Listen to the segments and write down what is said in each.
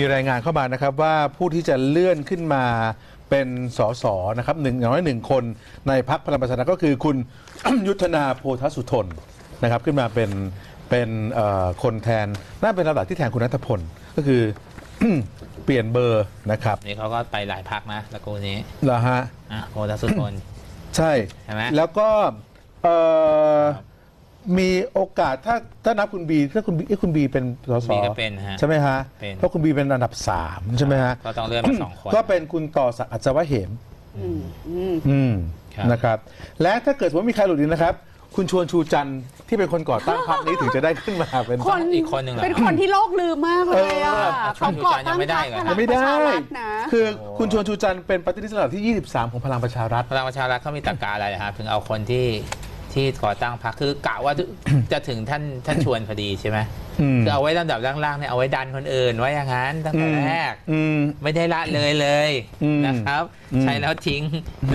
มีรายงานเข้ามานะครับว่าผู้ที่จะเลื่อนขึ้นมาเป็นสสนะครับหนึ่งอย่างน้อยหนึ่งคนในพักพลังประชารัฐก็คือคุณ ยุทธนาโพธสุทนนะครับขึ้นมาเป็นเป็นเอ่อคนแทนน่าเป็นระดับที่แทนคุณนัทพลก็คือ เปลี่ยนเบอร์นะครับนี่เขาก็ไปหลายพักนะตระกูลนี้เหรอฮะอะโคตรสุทนใช่ใช่ไหมแล้วก็เอ่อ มีโอกาสถ้าถ้านับคุณบีถ้าคุณบีเอ้ยคุณบีเป็นสสบีก็เป็นฮะใช่ไหมฮะเป็น เพราะคุณบีเป็นอันดับสามใช่ไหมฮะก็ต้องเลื่อนมาสองคน ก็เป็นคุณต่อศักดิ์อัศวะเหม อืมอืม อืมครับ นะครับ และถ้าเกิดสมมติมีใครหลุดอีกนะครับ คุณชวนชูจันทร์ที่เป็นคนก่อตั้งพรรคนี้ถึงจะได้ขึ้นมาเป็น คนอีกคนหนึ่งเหรอเป็นคนที่โลกลืมมากเลยอะเออ เขาก่อตั้งยังไม่ได้พรรคเหรอพลังไม่ประได้ ชารัฐนะ คือคุณชวนชูจันทร์เป็นปฏิริษีลำดับที่ 23 ของพลังประชารัฐ พลังประชารัฐเขามีตรรกาอะไรนะครับถึงเอาคนที่ ที่ก่อตั้งพรรคคือกะว่าจะจะถึงท่านท่านชวนพอดีใช่ไหมอืมคือเอาไว้ลำดับล่างๆเนี่ยเอาไว้ดันคนอื่นไว้อย่างนั้นตั้งแต่แรกอืมไม่ได้ละเลยเลยอืมนะครับอืมใช้แล้วทิ้ง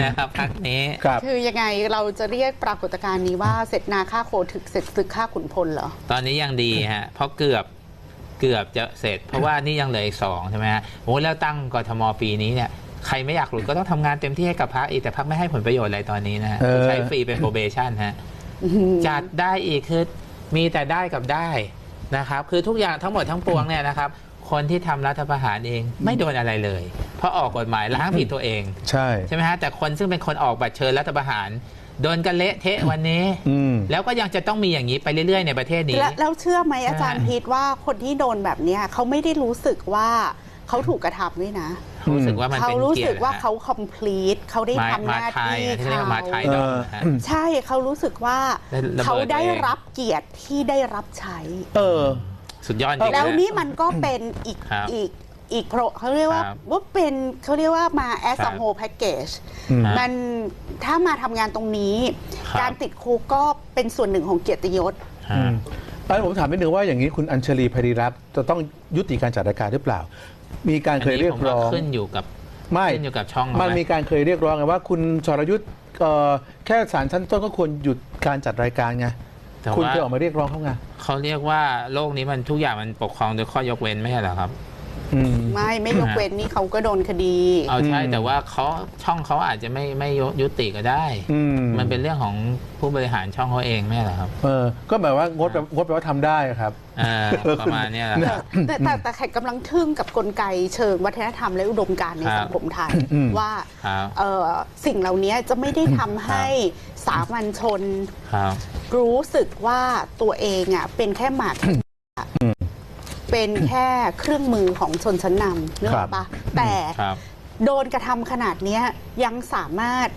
นะครับพักนี้ครับคือยังไงเราจะเรียกปรากฏการณ์นี้ว่าเสร็จนาฆ่าโคถึกเสร็จศึกฆ่าขุนพลเหรอ ตอนนี้ยังดีฮะเพราะเกือบเกือบจะเสร็จ เพราะว่านี่ยังเหลืออีกสองใช่ไหมฮะโอ้แล้วตั้งกทมปีนี้เนี่ย ใครไม่อยากหลุดก็ต้องทำงานเต็มที่ให้กับพรรคอีกแต่พรรคไม่ให้ผลประโยชน์อะไรตอนนี้นะฮะเออ ใช้ฟรีเป็น probation ฮะ จัดได้อีกคือมีแต่ได้กับได้นะครับ คือทุกอย่างทั้งหมดทั้งปวงเนี่ยนะครับ คนที่ทำรัฐประหารเองไม่โดนอะไรเลย เพราะออกกฎหมายล้างผิดตัวเอง ใช่ ใช่ไหมฮะแต่คนซึ่งเป็นคนออกบัตรเชิญรัฐประหาร โดนกันเละเทะวันนี้ อืม แล้วก็ยังจะต้องมีอย่างนี้ไปเรื่อยๆในประเทศนี้ แล้วแล้วเชื่อไหมอาจารย์อ่าพีทว่าคนที่โดนแบบเนี้ยเขาไม่ได้รู้สึกว่าเขาถูกกระทำด้วยนะ รู้สึกว่ามันเขาเป็นรู้เกียสึรกติว่านะฮะเขา complete เขาได้มาทำหมาน้าไทยที่อะที่เรียกว่ามาไทยเขาดอมนะฮะ ใช่เขารู้สึกว่าได้ระเบิด เขาได้ตัวเองรับเกียรติที่ได้รับใช้ เออ สุดยอดจริงๆแล้วะ นี่มันก็เป็นอีกครับอีกอีกโปรเขาเรียกว่าครับว่าเป็นเขาเรียกว่ามา as ครั a บ whole package อืมมันถ้ามาทำงานตรงนี้ ครับ การติดคุกก็เป็นส่วนหนึ่งของเกียรติยศ ฮะอืมอันนผมถามนิดนึงว่าอย่างนี้คุณอัญชลีภริรัตน์จะต้องยุติการจัดรายการหรือเปล่า มีการเคยเรียกร้องนนี้ผมว่าขึ้นอยู่กับไม่ขึ้นอยู่กับช่องมันไหมีการเคยเรียกร้องไงว่า คุณชรยุทธ์เอ่อแค่ศาลชั้นต้นก็ควรหยุดการจัดรายการไงแต่คุณว่าเคยออกมาเรียกร้องเขาไงเขาเรียกว่าโลกนี้มันทุกอย่างมันปกครองโดยข้อยกเว้นไม่ใช่เหรอครับ อืม ไม่ไม่ยกเว้นนี่เขาก็โดนคดี เอาใช่อืม แต่ว่าเขาช่องเขาอาจจะไม่ไม่ยุติก็ได้ อืมมันเป็นเรื่องของผู้บริหารช่องเขาเองไม่ใช่เหรอครับเออก็หมายว่างดแปลงดแปลว่าทำได้ครับ อ่าประมาณเนี้ยแหละครับ แต่แต่แต่แขกกำลังทึ่งกับกลไกเชิงวัฒนธรรมและอุดมการณ์ในครับสังคมไทย อืม ว่าครับ เอ่อสิ่งเหล่านี้จะไม่ได้ทำให้สามัญชน ครับ รู้สึกว่าตัวเองอะเป็นแค่หมาก เป็นแค่เครื่องมือของชนชั้นนำนึกออกปะแต่ครับโดนกระทำขนาดเนี้ยยังสามารถ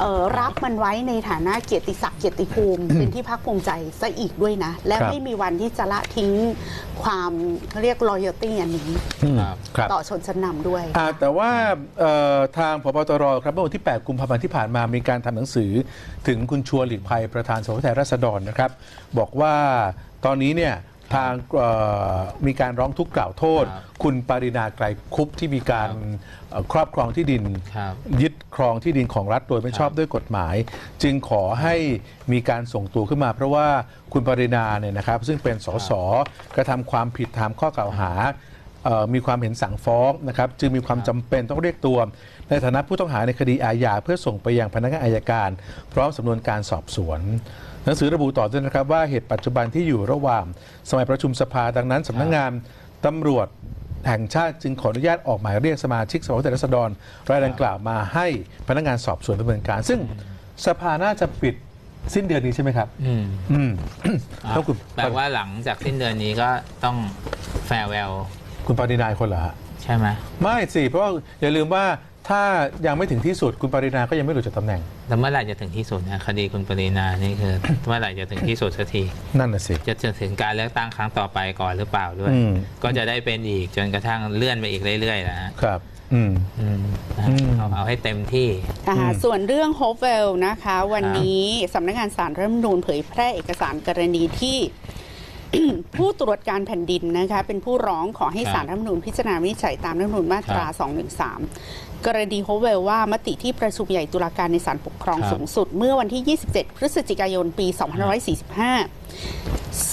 เอ่อรับมันไว้ในฐานะเกียรติศักดิ์เกียรติภูมิ เป็นที่ภาคภูมิใจซะอีกด้วยนะ และครับ ไม่มีวันที่จะละทิ้งความเขาเรียก loyalty อันนี้ อืมครับครับ ต่อชนชั้นนำด้วย อ่าแต่ว่าเอ่อทางพบตรครับเมื่อวันที่ 8 กุมภาพันธ์ที่ผ่านมามีการทำหนังสือ ถึงคุณชวนหลีกภัยประธานสภาแทนราษฎรนะครับ บอกว่าตอนนี้เนี่ย ทางเอ่อมีการร้องทุกข์กล่าวโทษครับคุณปรินาไกรคุปที่มีการเอ่อครอบครองที่ดินครับยึดครองที่ดินของรัฐโดยไม่ชอบด้วยกฎหมาย จึงขอให้มีการส่งตัวขึ้นมา เพราะว่าคุณปรินาเนี่ยนะครับซึ่งเป็นสสกระทำความผิดตามข้อกล่าวหาเอ่อ มีความเห็นสั่งฟ้องนะครับจึงมีความจำเป็นต้องเรียกตัว ในฐานะผู้ต้องหาในคดีอาญาเพื่อส่งไปยังพนักงานอายการ พร้อมสำนวนการสอบสวน หนังสือระบุต่อด้วยนะครับว่าเหตุปัจจุบันที่อยู่ระหว่างสมัยประชุมสภาดังนั้นสำนักงานตำรวจแห่งชาติจึงขออนุญาตออกหมายเรียกสมาชิกสภาผู้แทนราษฎรรายดังกล่าวมาให้พนักงานสอบสวนดำเนินการ ซึ่งสภาน่าจะปิดสิ้นเดือนนี้ใช่ไหมครับ อืมอืมอะแล้วคุณแปลว่าหลังจากสิ้นเดือนนี้ก็ต้องแฟร์เวล คุณปรินายคนเหรอฮะใช่ไหมไม่สิเพราะว่าอย่าลืมว่าถ้ายังไม่ถึงที่สุดคุณปรินาก็ยังไม่หลุดจากตำแหน่งแล้วเมื่อไหร่จะถึงที่สุดนะคดีคุณปรินานี่คือ เมื่อไหร่จะถึงที่สุดสักที นั่นน่ะสิจะถึงการเลือกตั้งครั้งต่อไปก่อนหรือเปล่าด้วยอืมก็จะได้เป็นอีกจนกระทั่งเลื่อนไปอีกเรื่อยๆนะฮะครับอืมอืมนะอืมเอาเอาให้เต็มที่อ่าอืมส่วนเรื่องโฮเวลนะคะ วันนี้สำนักงานสารรัฐธรรมนูญเผยแพร่เอกสารกรณีที่ ผู้ตรวจการแผ่นดินนะคะเป็นผู้ร้องขอให้ครับสารรัฐธรรมนูญพิจารณาวินิจฉัยตามรัฐธรรมนูญมาตรา 213 กรณีโฮเวลว่ามติที่ประชุมใหญ่ตุลาการในศาลปกครองครับสูงสุด เมื่อวันที่ 27 พฤศจิกายนปี 2545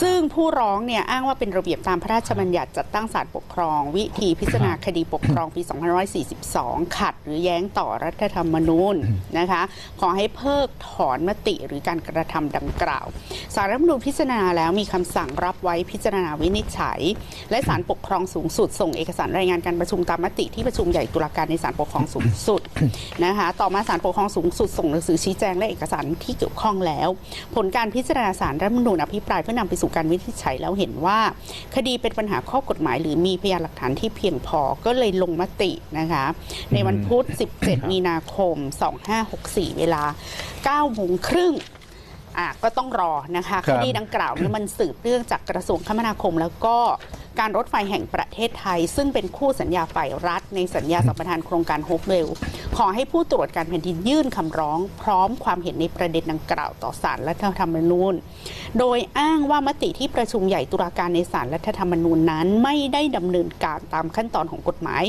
ซึ่งผู้ร้องเนี่ยอ้างว่าเป็นระเบียบตามพระราชบัญญัติจัดตั้งศาลปกครอง วิธีพิจารณาคดีปกครองปี 2542 ขัดหรือแย้งต่อรัฐธรรมนูญนะคะ ขอให้เพิกถอนมติหรือการกระทำดังกล่าวสารรัฐธรรมนูญพิจารณาแล้วมีคำสั่งรับไว้พิจารณาวินิจฉัย และศาลปกครองสูงสุด ส่งเอกสารรายงานการประชุมตามมติที่ประชุมใหญ่ตุลาการในศาลปกครองสูงสุดนะคะต่อมาศาลปกครองสูงสุดส่งหนังสือชี้แจงและเอกสารที่เกี่ยวข้องแล้ว ผลการพิจารณาสารรัฐธรรมนูญภิปรายเพื่อนำไปสู่การวินิจฉัยแล้วเห็นว่า คดีเป็นปัญหาข้อกฎหมาย หรือมีพยานหลักฐานที่เพียงพอก็เลยลงมตินะคะ ในวันพุธ 17 มีนาคม 2564 เวลา9โมงครึ่งอะก็ต้องรอนะคะครัคบดีดังกล่าวเนี่ยมันสืบเนื่องจากกระทรวงคมนาคมแล้วก็การรถไฟแห่งประเทศไทย ซึ่งเป็นคู่สัญญาฝ่ายรัฐ ในสัญญาสัมปทานโครงการโฮปเวล ขอให้ผู้ตรวจการแผ่นดินยื่นคำร้อง พร้อมความเห็นในประเด็นดังกล่าวต่อศาลรัฐธรรมนูญ โดยอ้างว่ามติที่ประชุมใหญ่ตุลาการในศาลรัฐธรรมนูญนั้น ไม่ได้ดำเนินการตามขั้นตอนของกฎหมาย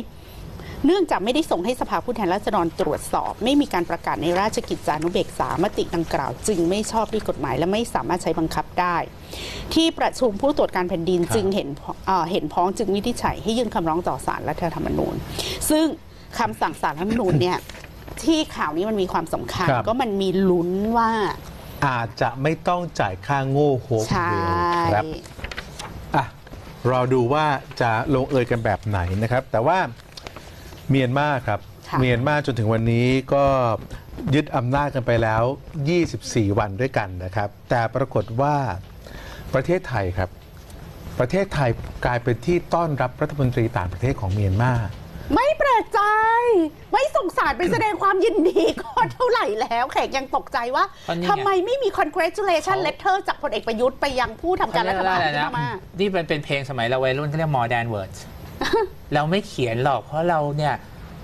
เนื่องจากไม่ได้ส่งให้สภาผู้แทนราษฎรตรวจสอบ ไม่มีการประกาศในราชกิจจานุเบกษามติดังกล่าว จึงไม่ชอบด้วยกฎหมายและไม่สามารถใช้บังคับได้ ที่ประชุมผู้ตรวจการแผ่นดินครับจึงเห็นพ้องเอ่อเห็นพ้องจึงวินิจฉัยให้ยื่นคำร้องต่อศาลรัฐธรรมนูญ ซึ่ง คำสั่งศาลรัฐธรรมนูญเนี่ย ที่ข่าวนี้มันมีความสำคัญ ครับ ก็มันมีลุ้นว่าอาจจะไม่ต้องจ่ายค่าโง่โฮปใช่เวลครับ อะรอดูว่าจะลงเอยกันแบบไหนนะครับ แต่ว่าเมียนมาครับค่ะเมียนมาจนถึงวันนี้ก็ยึดอำนาจกันไปแล้ว 24 วันด้วยกันนะครับ แต่ปรากฏว่าประเทศไทยครับ ประเทศไทยกลายเป็นที่ต้อนรับรัฐมนตรีต่างประเทศของเมียนมาไม่แปลกใจ ไม่สงสารไปแสดงความยินดีก็เท่าไหร่แล้ว แขกยังตกใจว่าก็นี่ไง ทำไมไม่มี congratulation เขา letter จากพลเอกประยุทธ์ไปยังผู้ทำการรัฐประหารเขเยที่กว่พม่า นี่เป็นเป็นเพลงสมัยเราวัยรุ่นเขาเรียก modern words เราไม่เขียนหรอกเพราะเราเนี่ย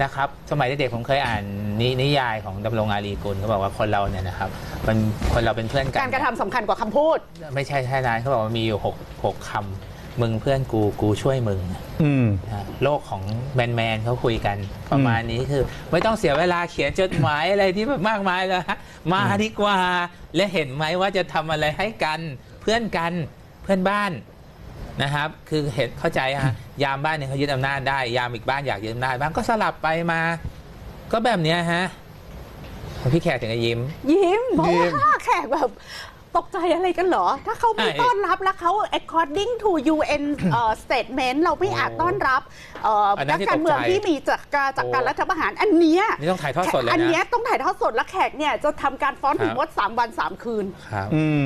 นะครับสมัยเด็กๆผมเคยอ่านนินิยายของดำรงอารีกุลเขาบอกว่าคนเราเนี่ยนะครับมันคนเราเป็นเพื่อนกัน การกระทำสำคัญกว่าคำพูด ไม่ใช่แค่นั้นเขาบอกว่ามีอยู่หกหกคำ มึงเพื่อนกูกูช่วยมึงอืม นะโลกของแมนแมนๆเขาคุยกันประมาณนี้คือ ไม่ต้องเสียเวลาเขียนจดหมาย อะไรที่แบบมากมายเลยฮะมาดีกว่า และเห็นไหมว่าจะทำอะไรให้กันเพื่อนกันเพื่อนบ้านนะครับ คือเห็นเข้าใจฮะยามบ้านเนี่ยเขายึดอำนาจได้ ยามอีกบ้านอยากยึดอำนาจบ้างก็สลับไปมา ก็แบบเนี้ยฮะพี่แขกถึงจะยิ้ม ยิ้มเพราะยิ้ม ว่าแขกแบบ ตกใจอะไรกันเหรอ ถ้าเขาไม่ใช่ต้อนรับแล้วเขา according to UN เอ่อ statement เราไม่อาจต้อนรับเอ่ออนนั้นันกที่การเมืองตกใจที่มีจากการจากการโอ้รัฐประหารอันเนี้ยนี่ต้องถ่ายทอดสดเลยอันนะเนี้ยต้องถ่ายทอดสดและแขกเนี่ยจะทำการฟ้อนครับถึงวัดสามวันสามคืนครับอืม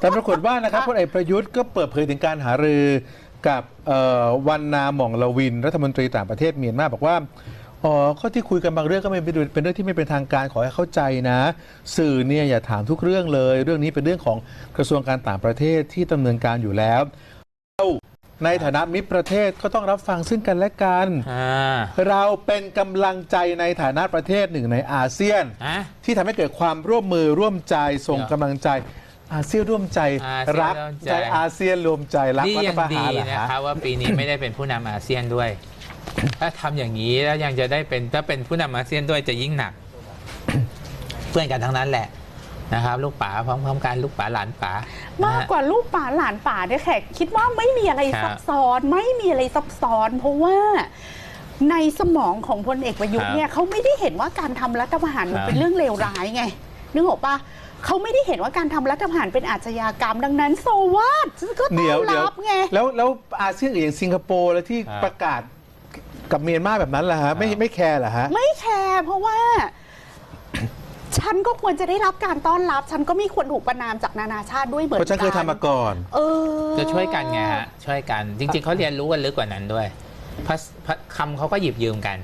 แต่ปรากฏว่านะครับพลเอกประยุทธ์ก็เปิดเผยถึงการหารือกับเอ่อวันนาหม่องละวินรัฐมนตรีต่างประเทศเมียนมาบอกว่า อ๋อข้อที่คุยกันบางเรื่องก็ไม่เป็นเป็นเรื่องที่ไม่เป็นทางการขอให้เข้าใจนะ สื่อเนี่ยอย่าถามทุกเรื่องเลย เรื่องนี้เป็นเรื่องของกระทรวงการต่างประเทศที่ดำเนินการอยู่แล้วเราในฐานะมิตรประเทศก็ต้องรับฟังซึ่งกันและกัน อ่าเราเป็นกำลังใจในฐานะประเทศหนึ่งในอาเซียน อะ ที่ทำให้เกิดความร่วมมือร่วมใจส่งเดี๋ยวกำลังใจ อาเซียนร่วมใจอาเซียนรักร่วมใจ ใจอาเซียนรวมใจรักนี่รัฐยังประดีหารเหรอนะฮะ ครับว่าปีนี้ไม่ได้เป็นผู้นำอาเซียนด้วย ถ้าทำอย่างนี้แล้วยังจะได้เป็นถ้าเป็นผู้นำอาเซียนด้วยจะยิ่งหนัก เพื่อนกันทั้งนั้นแหละนะครับ ลูกป๋าพร้อมๆกันลูกป๋าหลานป๋ามากกว่าลูกป่าหลานป่าเนี่ยแขกคิดว่าไม่มีอะไรครับซับซ้อน ไม่มีอะไรซับซ้อน เพราะว่าในสมองของพลเอกประยุทธ์เนี่ยเขาไม่ได้เห็นว่าการทำรัฐประหารมันเป็นเรื่องเลวร้ายไงนึกออกปะเขาไม่ได้เห็นว่าการทำรัฐประหารเป็นอาชญากรรมดังนั้น โซวัตก็ต้เดี๋ยอวนเดี๋ยวรับไงแล้วแล้วอาเซียนอื่นอย่างสิงคโปร์แล้วที่ครับประกาศ กับเมียนมาแบบนั้นล่ะฮะไม่ครับไม่แคร์เหรอฮะ ไม่แคร์เพราะว่า ฉันก็ควรจะได้รับการต้อนรับ ฉันก็ไม่ควรถูกประนามจากนานาชาติด้วยเหมือนเพกัราะฉันเคยทำมาก่อน เออ จะช่วยกันไงฮะ ช่วยกัน จริงๆเขาเรียนรู้กันลึกกว่านั้นด้วยพระพระคำเขาก็หยิบยืมกัน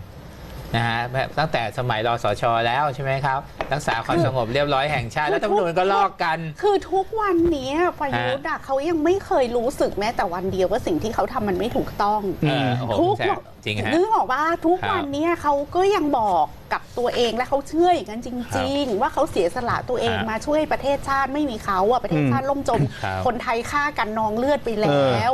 นะฮะแบบตั้งแต่สมัยรอสชแล้วใช่ไหมครับ รักษาความสงบเรียบร้อยแห่งชาติคือแล้วตำรวจก็ลอกกัน คือทุกวันนี้ประยุทธ์อะเขายังไม่เคยรู้สึกแม้แต่วันเดียวว่าสิ่งที่เขาทำมันไม่ถูกต้องเออโอ้โหทุกแสบจริงฮะนึกออกว่าทุกครับวันเนี้เขาก็ยังบอกกับตัวเองและเขาเชื่ออย่างนั้นจริง ๆ ว่าเขาเสียสละตัวเองครับมาช่วยประเทศชาติไม่มีเขาอะประเทศชาติล่มจมครับคนไทยฆ่ากันนองเลือดไปแล้ว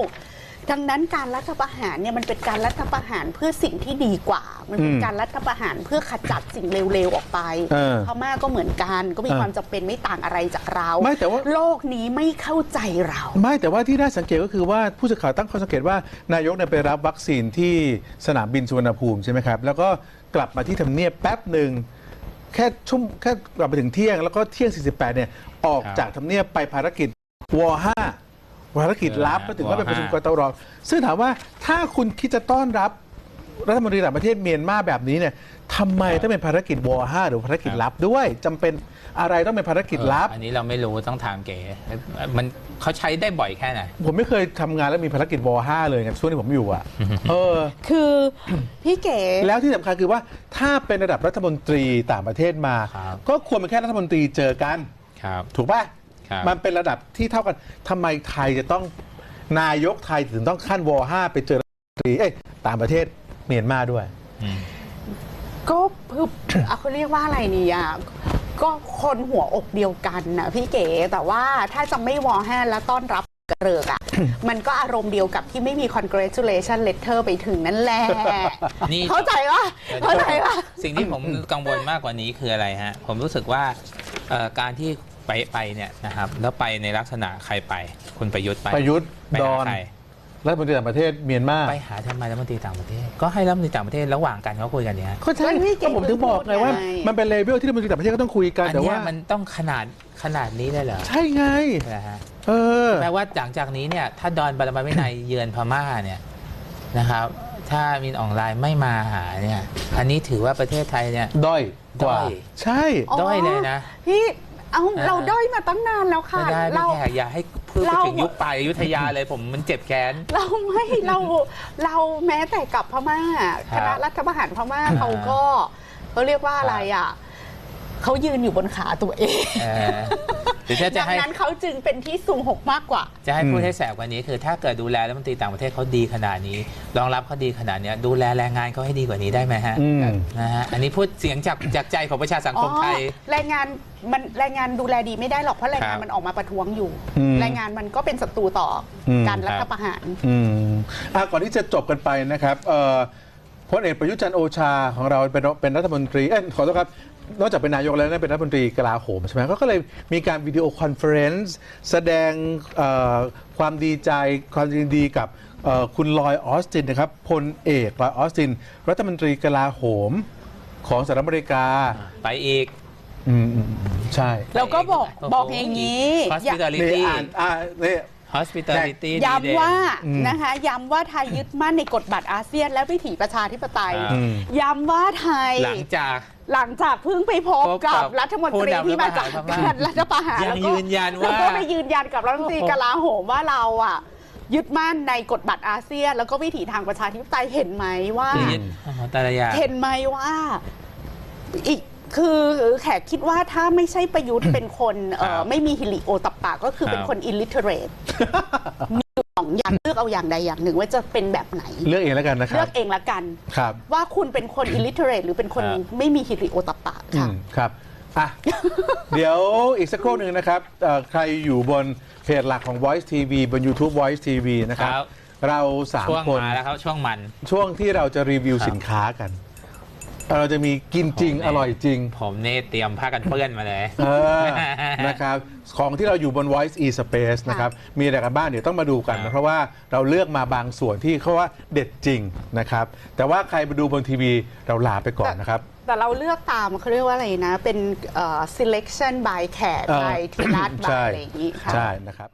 ดังนั้นการรัฐประหารเนี่ยมันเป็นการรัฐประหารเพื่อสิ่งที่ดีกว่า มันเป็นอืมการรัฐประหารเพื่อขจัดสิ่งเลวๆออกไปเออพม่าก็เหมือนกันก็มีเออความจำเป็นไม่ต่างอะไรจากเราไม่แต่ว่า โลกนี้ไม่เข้าใจเรา ไม่แต่ว่าที่น่าสังเกตก็คือว่าผู้สื่อข่าวตั้งข้อสังเกตว่านายกเนี่ยไปรับวัคซีนที่สนามบินสุวรรณภูมิใช่ไหมครับ แล้วก็กลับมาที่ทำเนียบแป๊บหนึ่งแค่ชุ่มแค่กลับไปถึงเที่ยง แล้วก็เที่ยง 48เนี่ยออกครับจากทำเนียบไปภารกิจว5 ภารกิจลับเออก็ถึงว่าไปประชุมวกตรซึ่งถามว่าถ้าคุณคิดจะต้อนรับรัฐมนตรีต่างประเทศเมียนมาแบบนี้เนี่ยทำไมต้องเป็นภารกิจว5หรือภารกิจลับด้วยจำเป็นอะไรต้องเป็นภารกิจลับ อันนี้เราไม่รู้ต้องถามเก๋มันเขาใช้ได้บ่อยแค่ไหนผมไม่เคยทำงานแล้วมีภารกิจว5เลยไงช่วงที่ผมอยู่อะเออ คือพี่เก๋แล้วที่สำคัญคือว่าถ้าเป็นระดับรัฐมนตรีต่างประเทศมาครับก็ควรเป็นแค่รัฐมนตรีเจอกันครับถูกป่ะ ครับมันเป็นระดับที่เท่ากันทำไมไทยจะต้องนายกไทยถึงต้องขั้นว5ไปเจอรัฐมนตรีเอ้ยต่างประเทศเมียนมาด้วย อืม ก็คือ เอาเขาเรียกว่าอะไรนี่อะก็คนหัวอกเดียวกันนะพี่เก๋แต่ว่าถ้าจะไม่วอแฮนและต้อนรับกระเริกอะ มันก็อารมณ์เดียวกับที่ไม่มี congratulation letter ไปถึงนั่นแหละ นี่ เข้าใจปะเข้าใจปะ สิ่งที่ผมกังวลมากกว่านี้คืออะไรฮะ ผมรู้สึกว่าเอ่อการที่ ไปไปเนี่ยนะครับแล้วไปในลักษณะใครไปคุณประยุทธ์ไปประยุทธ์ไปดหาอนใครรัฐมนตรีต่างประเทศเมียนมาไปหาทำไมรัฐมนตรีต่างประเทศ ก็ให้รัฐมนตรีต่างประเทศระหว่างกันเขาคุยกันเนี่ยฮะก็ใช่ก็นี่เก่ก็งผมถึงบอกไงว่าไง มันเป็นเลเวลที่รัฐมนตรีต่างประเทศก็ต้องคุยกันอันแต่เนี้ว่ายมันต้องขนาดขนาดนี้เลยเหรอใช่ไง นะฮะเออ แปลว่าหลังจากนี้เนี่ยถ้าดอนบารมาวินัย เยือนพม่าเนี่ยนะครับ ถ้ามินออนไลน์ไม่มาหาเนี่ยอันนี้ถือว่าประเทศไทยเนี่ย ด้อยกว่า ด้อย ใช่ด้อยเลยนะ พี่ เอาอ่าเราด้อยมาตั้งนานแล้วค่ะ ไม่ได้เราพี่แขกอย่าให้พูดไปเรา ถึงยุคปลายอยุธยาเลยผมมันเจ็บแค้น เราไม่เราเราแม้แต่กับพม่าคครับณะรัฐประหารพม่าเขาก็เขาเรียกว่าอะไรอะเขายืนอยู่บนขาตัวเอง เออ หรือถ้าจะดังให้นั้นเขาจึงเป็นที่สูงหกมากกว่า จะให้พูดอืมให้แสบกว่านี้ คือถ้าเกิดดูแลรัฐมนตรีต่างประเทศเขาดีขนาดนี้รองรับเขาดีขนาดเนี้ยดูแลแรงงานเขาให้ดีกว่านี้ได้ไหมฮะอืม นะฮะอันนี้พูดเสียงจากจากใจของประชาสังคมไทย อ๋อแรงงานมันแรงงานดูแลดีไม่ได้หรอกเพราะแรงงานครับ มันออกมาประท้วงอยู่ อืมแรงงานมันก็เป็นศัตรูต่ออม การรัฐประหาร อืมอะก่อนที่จะจบกันไปนะครับเอ่อพลเอกประยุทธ์จันทร์โอชาของเราเป็นเป็นรัฐมนตรีเอ้ยขอโทษครับ นอกจากเป็นนายกแล้วนะเป็นรัฐมนตรีกลาโหมใช่ไหมเขาก็เลยมีการวิดีโอคอนเฟอเรนซ์แสดงเอ่อความดีใจความยินดีกับเอ่อคุณลอยออสตินนะครับพลเอกลอยออสติน รัฐมนตรีกลาโหมของสหรัฐอเมริกาไปอีก อืมอืมอืมใช่แล้วก็บอกโอ้โหบอกอย่างนี้อย่า hospitality นี่อ่านอ่านี่ hospitality ย้ำว่าอืมนะคะย้ำว่าไทยยึดมั่นในกฎบัตรอาเซียน และวิถีประชาธิปไตยอืมย้ำว่าไทยหลังจาก หลังจากเพิ่งไปพบพบกักับบรัฐมนตรีผู้นำที่มาจากรัฐประหารการรัฐประหารยังแล้วก็ยืนยันว่าแล้วก็ไปยืนยันกับรัฐมนตรีกลาโหมว่าเราอะ ยึดมั่นในกฎบัตรอาเซียน แล้วก็วิถีทางประชาธิปไตยเห็นไหมว่าคือยึดอ๋อแต่ละอย่าง เห็นไหมว่าอีกคือแขกคิดว่าถ้าไม่ใช่ประยุทธ์ เป็นคนเอ่อครับไม่มีฮิริโอตับปะก็คือเป็นครับ คนอิลลิเทเรตมี อยู่สองอย่างเลือกเอาอย่างใดอย่างหนึ่งว่าจะเป็นแบบไหน เลือกเองแล้วกันนะคเลืรัอบกเองละกัน ครับ ว่าคุณเป็นคนอิลลิเทเรตหรือเป็นคนครับ ไม่มีฮิริโอตับปะอืค่ะ มครับอะ เดี๋ยวอีกสักครู่หนึ่งนะครับเอ่อใครอยู่บนเพจหลักของ Voice TV บน YouTube Voice TV นะครับ ครับ เราสามช่วงคน มาแล้วครับช่วงมัน ช่วงที่เราจะรีวิวครับสินค้ากัน เราจะมีกินจริงผมเนี่ย อร่อยจริง ผมเนี่ยเตรียมผ้ากันเปื้อนมาเลย เออ นะครับ ของที่เราอยู่บน Voice e Space นะครับ มีอะไรกันบ้างเดี๋ยวต้องมาดูกันครันะบเพราะว่าเราเลือกมาบางส่วนที่เขาว่าเด็ดจริงนะครับ แต่ว่าใครมาดูบนทีวีเราลาไปก่อนนะครับ แต่เราเลือกตามเขาเรียกว่าอะไรนะ เป็นเอ่อ selection by แขก เอ่อ by ทีรัต by ใช่อะไรอย่างนี้ค่ะ ใช่นะครับ